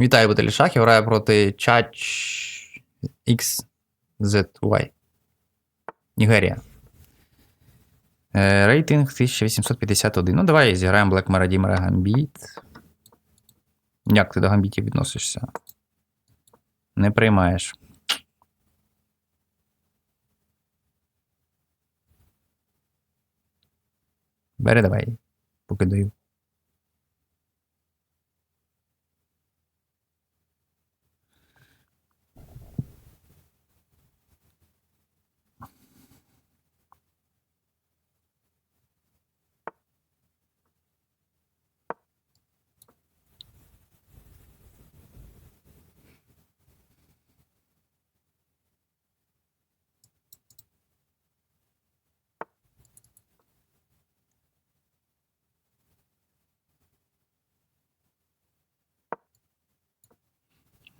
Вітаю, Баталій Шахів. Грає проти Чач XZY. Нігерія. Е, рейтинг 1851. Ну, давай зіграємо Black Maradimera Gambit. Як ти до гамбітів відносишся? Не приймаєш. Бери давай. Поки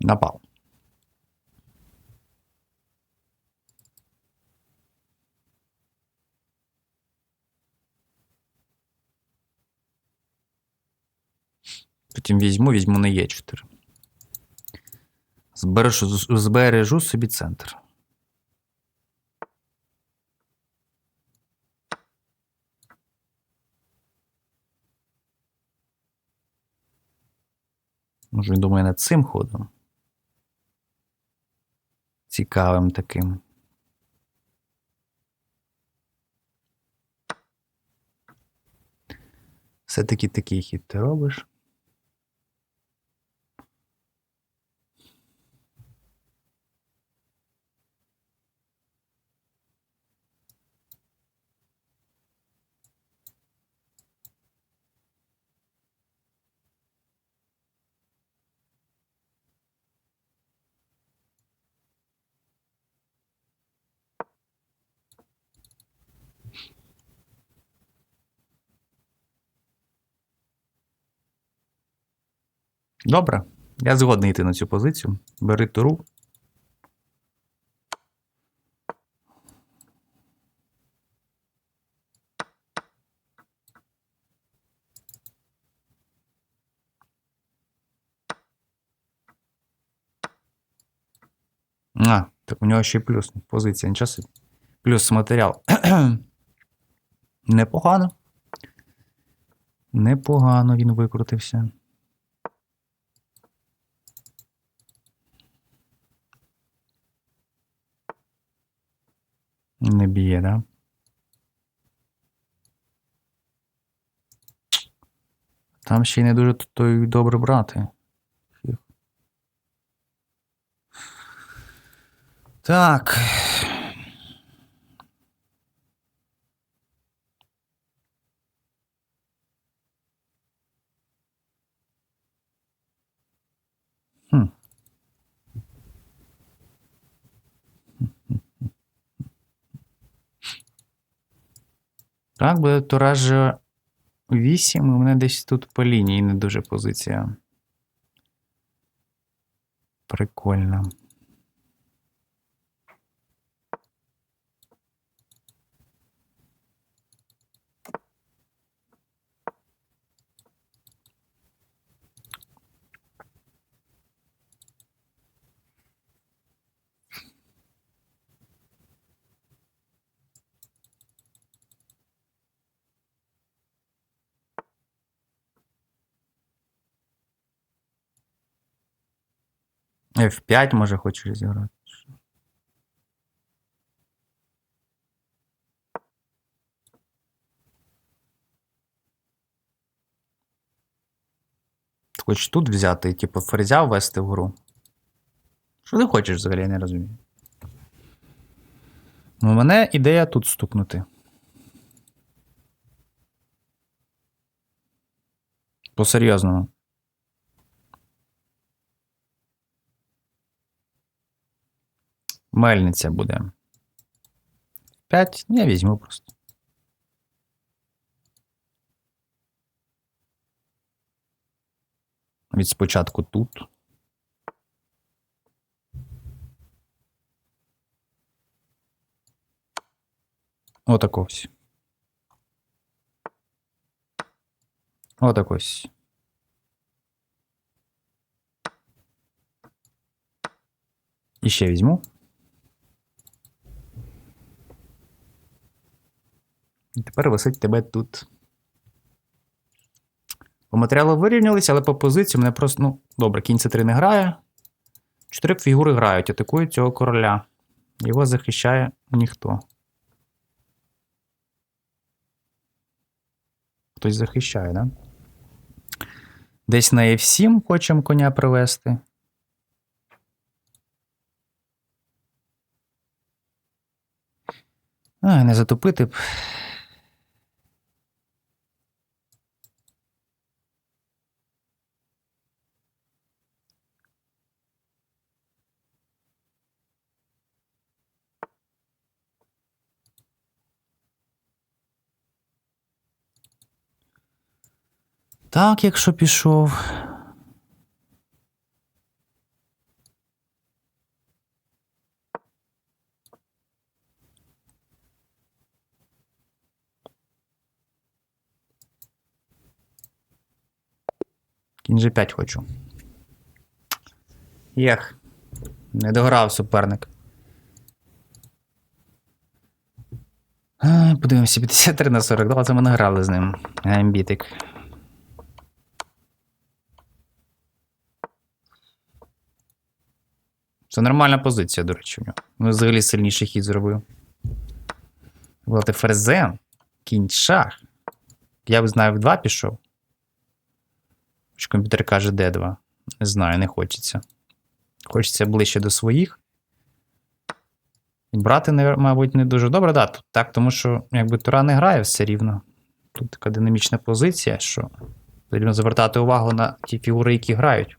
даю. Напав. Потім візьму, візьму на Е4. Збережу, збережу собі центр. Може, він думає над цим ходом. Цікавим таким. Все-таки такий хід ти робиш. Добре. Я згодний йти на цю позицію. Бери туру. А, так у нього ще й плюс позиція, нічого собі. Плюс матеріал. Непогано. Непогано він викрутився. Не б'є, да? Там ще й не дуже то добре брати. Так. Так, буде тураж 8, і у мене десь тут по лінії не дуже позиція. Прикольно. F5 може хочеш зіграти. Ти Хочеш тут взяти і типу ферзя ввести в гру? Що ти хочеш взагалі, я не розумію. Ну, у мене ідея тут стукнути. По-серйозному. Мельниця буде. 5. Я візьму просто. Від спочатку тут. Отак ось. Отак ось. І ще візьму. І тепер висить тебе тут. По матеріалу вирівнялися, але по позиції мене просто. Ну, добре, кінь c 3 не грає. Чотири фігури грають, атакують цього короля. Його захищає ніхто. Хтось захищає, да? Десь на F7 хочемо коня привести. А, не затопити б. Так, якщо пішов. Кінь G5 хочу. Єх. Не дограв суперник. А, Подивимося, 53 на 42, це ми не грали з ним. Амбітик. Це нормальна позиція, до речі, у нього. Ну, взагалі сильніший хід зробив. Булати ферзем, кінь шах. Я б знаю, в 2 пішов. Хоч комп'ютер каже d2. Не знаю, не хочеться. Хочеться ближче до своїх. Брати, мабуть, не дуже добре. Да, тут так, тому що якби Тура не грає все рівно. Тут така динамічна позиція, що потрібно звертати увагу на ті фігури, які грають.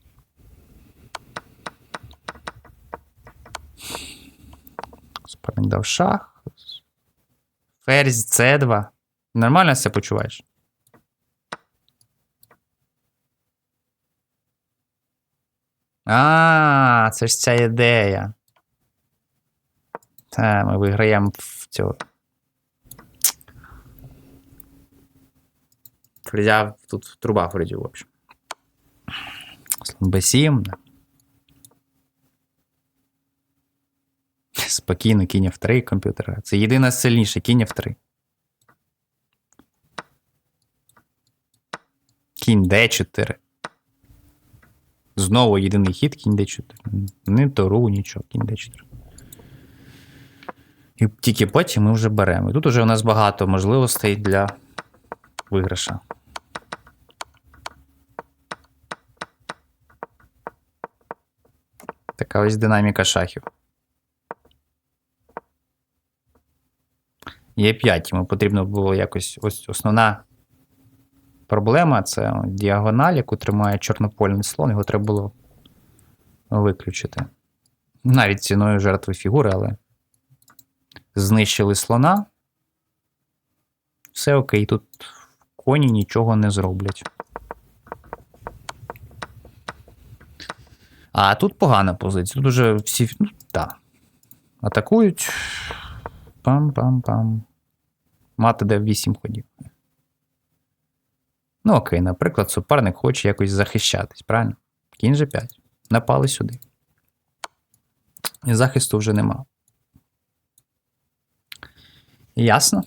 Суперник дав шах. Ферзь С2. Нормально себе почуваєш? А, це ж ця ідея. Та, ми виграємо в цього. Фрезя тут труба Фрезі, в общем. Слон Б7. Да. Спокійно, кінь F3 комп'ютера. Це єдине сильніше, кінь F3. Кінь D4. Знову єдиний хід, кінь D4. Не тору, нічого, кінь D4. І тільки потім ми вже беремо. І тут вже у нас багато можливостей для виграша. Така ось динаміка шахів. Є 5, йому потрібно було якось. Ось основна проблема це діагональ, яку тримає чорнопольний слон, його треба було виключити. Навіть ціною жертви фігури, але знищили слона. Все окей, тут коні нічого не зроблять. А тут погана позиція. Тут уже всі. Ну, так. Атакують. Пам-пам-пам. Мати де 8 ходів. Ну, окей, наприклад, суперник хоче якось захищатись, правильно? Кінь же 5. Напали сюди. І захисту вже нема. Ясно?